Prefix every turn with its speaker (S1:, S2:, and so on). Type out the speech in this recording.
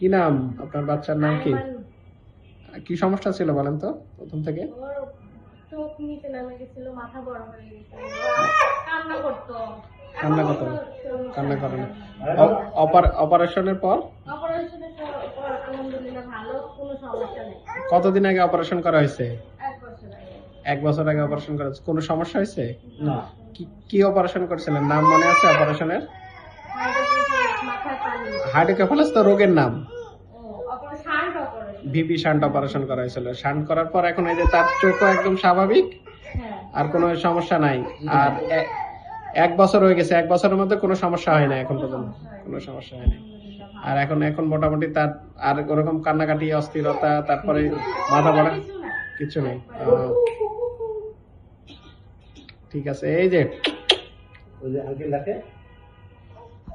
S1: কি নাম? আপনার বাচ্চার নাম কি? কি সমস্যা ছিল বলেন তো প্রথম থেকে?
S2: চোখ নিচে নামে গেছিল মাথা বড় হয়ে গেছিল। কান্না করতো।
S1: কান্না করতো? কান্না করে না। অপারেশনের পর?
S2: অপারেশনের পর আলহামদুলিল্লাহ ভালো কোনো সমস্যা নেই।
S1: কতদিন আগে অপারেশন করা হয়েছে?
S2: এক বছর আগে।
S1: এক বছর আগে অপারেশন করা হয়েছে। কোনো সমস্যা হয়েছে?
S3: না।
S1: কি কি অপারেশন করেছিলেন? নাম মনে আছে অপারেশনের?
S2: হাইড্রোজেন মাথায়
S1: তো রোগের নাম।
S2: ও operation shunt operation
S1: VP shunt operation করা হয়েছিল শান্ট করার পর এখন এই যে তার চোখও একদম স্বাভাবিক
S2: হ্যাঁ।
S1: আর কোনো সমস্যা নাই। আর এক বছর হয়ে গেছে এক বছরের মধ্যে কোনো সমস্যা হয় না এখন পর্যন্ত। কোনো সমস্যা হয় না। আর এখন এখন মোটামুটি তার আর ওরকম কান্নাকাটি অস্থিরতা তারপরে মাথা পড়া
S2: কিছু
S1: নেই। ঠিক আছে এই যে।